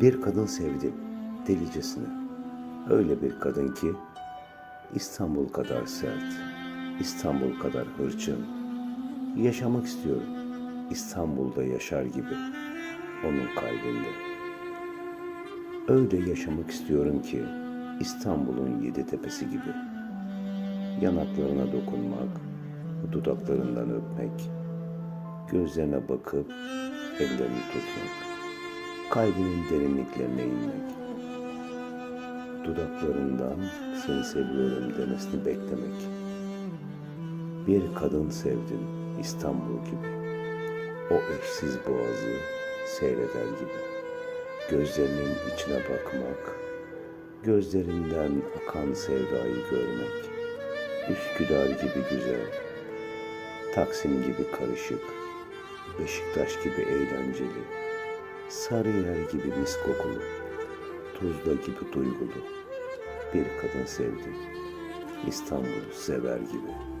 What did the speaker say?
Bir kadın sevdim delicesine. Öyle bir kadın ki İstanbul kadar sert, İstanbul kadar hırçın. Yaşamak istiyorum. İstanbul'da yaşar gibi. Onun kalbinde. Öyle yaşamak istiyorum ki İstanbul'un yedi tepesi gibi. Yanaklarına dokunmak, dudaklarından öpmek, gözlerine bakıp ellerini tutmak, kalbinin derinliklerine inmek, dudaklarından seni seviyorum demesini beklemek. Bir kadın sevdim İstanbul gibi. O eşsiz boğazı seyreder gibi. Gözlerinin içine bakmak, gözlerinden akan sevdayı görmek. Üsküdar gibi güzel, Taksim gibi karışık, Beşiktaş gibi eğlenceli, Sarıyer gibi mis kokulu, Tuzla gibi duygulu bir kadın sevdim. İstanbul'u sever gibi.''